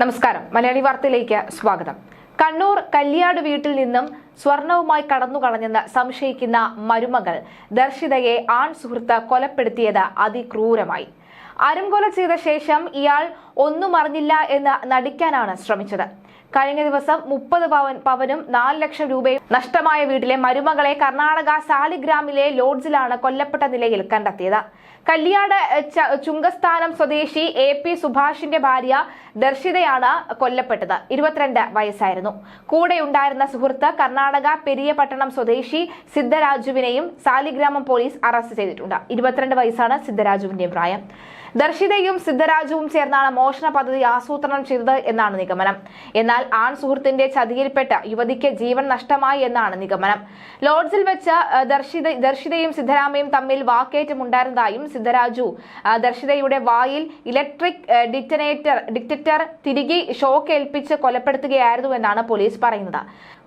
നമസ്കാരം. മലയാളി വാർത്തയിലേക്ക് സ്വാഗതം. കണ്ണൂർ കല്യാട് വീട്ടിൽ നിന്നും സ്വർണവുമായി കടന്നു കളഞ്ഞെന്ന് സംശയിക്കുന്ന മരുമകൾ ദർശിതയെ ആൺ സുഹൃത്ത് കൊലപ്പെടുത്തിയത് അതിക്രൂരമായി. അരുംകൊല ചെയ്ത ശേഷം ഇയാൾ ഒന്നും അറിഞ്ഞില്ല എന്ന് നടിക്കാനാണ് ശ്രമിച്ചത്. കഴിഞ്ഞ ദിവസം മുപ്പത് പവൻ പവനും നാല് ലക്ഷം രൂപയും നഷ്ടമായ വീട്ടിലെ മരുമകളെ കർണാടക സാലിഗ്രാമിലെ ലോഡ്ജിലാണ് കൊല്ലപ്പെട്ട നിലയിൽ കണ്ടെത്തിയത്. കല്യാട് ചുങ്കസ്ഥാനം സ്വദേശി എ പി സുഭാഷിന്റെ ഭാര്യ ദർശിതയാണ് കൊല്ലപ്പെട്ടത്. ഇരുപത്തിരണ്ട് വയസ്സായിരുന്നു. കൂടെ ഉണ്ടായിരുന്ന സുഹൃത്ത് കർണാടക പെരിയ പട്ടണം സ്വദേശി സിദ്ധരാജുവിനെയും സാലിഗ്രാമം പോലീസ് അറസ്റ്റ് ചെയ്തിട്ടുണ്ട്. ഇരുപത്തിരണ്ട് വയസ്സാണ് സിദ്ധരാജുവിന്റെ പ്രായം. ദർശിതയും സിദ്ധരാജുവും ചേർന്നാണ് മോഷണ പദ്ധതി ആസൂത്രണം ചെയ്തത് എന്നാണ് നിഗമനം. എന്നാൽ ആൺ സുഹൃത്തിന്റെ ചതിയിൽപ്പെട്ട യുവതിക്ക് ജീവൻ നഷ്ടമായി എന്നാണ് നിഗമനം. ലോഡ്ജിൽ വെച്ച് ദർശിത ദർശിതയും സിദ്ധരാമയും തമ്മിൽ വാക്കേറ്റമുണ്ടായിരുന്നതായും സിദ്ധരാജു ദർശിതയുടെ വായിൽ ഇലക്ട്രിക് ഡിറ്റനേറ്റർ ഡിറ്റക്ടർ തിരികെ ഷോക്ക് ഏൽപ്പിച്ച് കൊലപ്പെടുത്തുകയായിരുന്നു എന്നാണ് പോലീസ് പറയുന്നത്.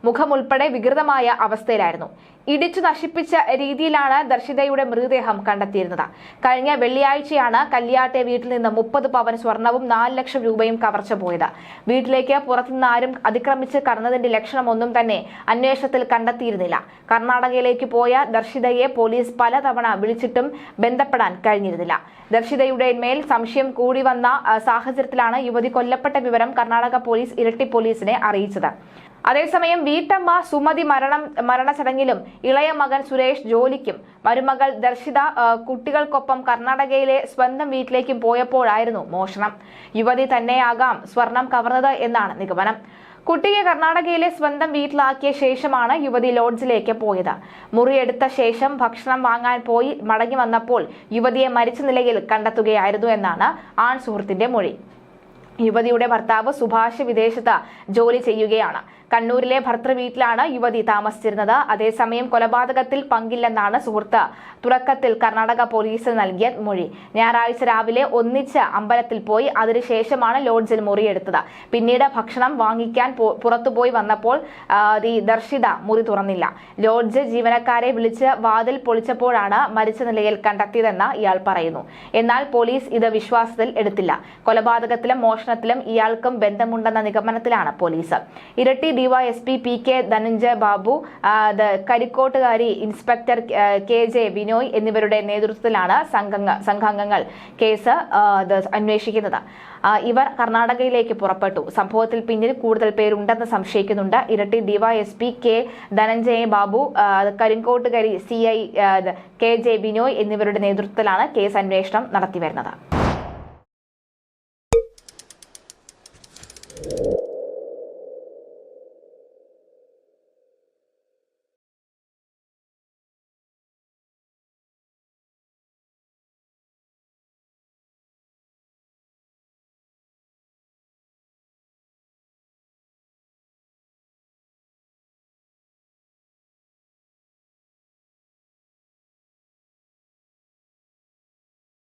മുഖം ഉൾപ്പെടെ വികൃതമായ അവസ്ഥയിലായിരുന്നു. ഇടിച്ചു നശിപ്പിച്ച രീതിയിലാണ് ദർശിതയുടെ മൃതദേഹം കണ്ടെത്തിയിരുന്നത്. കഴിഞ്ഞ വെള്ളിയാഴ്ചയാണ് കല്യാട്ടെ വീട്ടിൽ നിന്ന് മുപ്പത് പവൻ സ്വർണവും നാല് ലക്ഷം രൂപയും കവർച്ച പോയത്. വീട്ടിലേക്ക് പുറത്തുനിന്ന് ആരും അതിക്രമിച്ച് കടന്നതിന്റെ ലക്ഷണമൊന്നും തന്നെ അന്വേഷണത്തിൽ കണ്ടെത്തിയിരുന്നില്ല. കർണാടകയിലേക്ക് പോയ ദർശിതയെ പോലീസ് പലതവണ വിളിച്ചിട്ടും ബന്ധപ്പെടാൻ കഴിഞ്ഞിരുന്നില്ല. ദർശിതയുടെ മേൽ സംശയം കൂടി വന്ന സാഹചര്യത്തിലാണ് യുവതി കൊല്ലപ്പെട്ട വിവരം കർണാടക പോലീസ് ഇരട്ടി പോലീസിനെ അറിയിച്ചത്. അതേസമയം വീട്ടമ്മ സുമതി മരണം മരണചടങ്ങിലും ഇളയ മകൻ സുരേഷ് ജോലിക്കും മരുമകൾ ദർശിത കുട്ടികൾക്കൊപ്പം കർണാടകയിലെ സ്വന്തം വീട്ടിലേക്കും പോയപ്പോഴായിരുന്നു മോഷണം. യുവതി തന്നെയാകാം സ്വർണം കവർന്നത് എന്നാണ് നിഗമനം. കുട്ടിയെ കർണാടകയിലെ സ്വന്തം വീട്ടിലാക്കിയ ശേഷമാണ് യുവതി ലോഡ്ജിലേക്ക് പോയത്. മുറിയെടുത്ത ശേഷം ഭക്ഷണം വാങ്ങാൻ പോയി മടങ്ങി വന്നപ്പോൾ യുവതിയെ മരിച്ച നിലയിൽ കണ്ടെത്തുകയായിരുന്നു എന്നാണ് ആൺ സുഹൃത്തിന്റെ മൊഴി. യുവതിയുടെ ഭർത്താവ് സുഭാഷ് വിദേശത്ത് ജോലി ചെയ്യുകയാണ്. കണ്ണൂരിലെ ഭർത്തൃ വീട്ടിലാണ് യുവതി താമസിച്ചിരുന്നത്. അതേസമയം കൊലപാതകത്തിൽ പങ്കില്ലെന്നാണ് സുഹൃത്ത്. തുടക്കത്തിൽ കർണാടക പോലീസിന് നൽകിയ മൊഴി. ഞായറാഴ്ച രാവിലെ ഒന്നിച്ച് അമ്പലത്തിൽ പോയി അതിനുശേഷമാണ് ലോഡ്ജിൽ മുറിയെടുത്തത്. പിന്നീട് ഭക്ഷണം വാങ്ങിക്കാൻ പുറത്തുപോയി വന്നപ്പോൾ ദർശിത മുറി തുറന്നില്ല. ലോഡ്ജ് ജീവനക്കാരെ വിളിച്ച് വാതിൽ പൊളിച്ചപ്പോഴാണ് മരിച്ച നിലയിൽ കണ്ടെത്തിയതെന്ന് ഇയാൾ പറയുന്നു. എന്നാൽ പോലീസ് ഇത് വിശ്വാസത്തിൽ എടുത്തില്ല. കൊലപാതകത്തിലും മോഷണത്തിലും ഇയാൾക്കും ബന്ധമുണ്ടെന്ന നിഗമനത്തിലാണ് police. Iritty DYSP P K Dhananjaya Babu കരിക്കോട്ടുകാരി inspector K J Binoy എന്നിവരുടെ നേതൃത്വത്തിലാണ് സംഘാംഗങ്ങൾ കേസ് അന്വേഷിക്കുന്നത്. ഇവർ കർണാടകയിലേക്ക് പുറപ്പെട്ടു. സംഭവത്തിൽ പിന്നിൽ കൂടുതൽ പേരുണ്ടെന്ന് സംശയിക്കുന്നുണ്ട്. Iritty DYSP K Dhananjaya Babu കരിങ്കോട്ടുകരി C I K J Binoy എന്നിവരുടെ നേതൃത്വത്തിലാണ് കേസ് അന്വേഷണം നടത്തിവരുന്നത്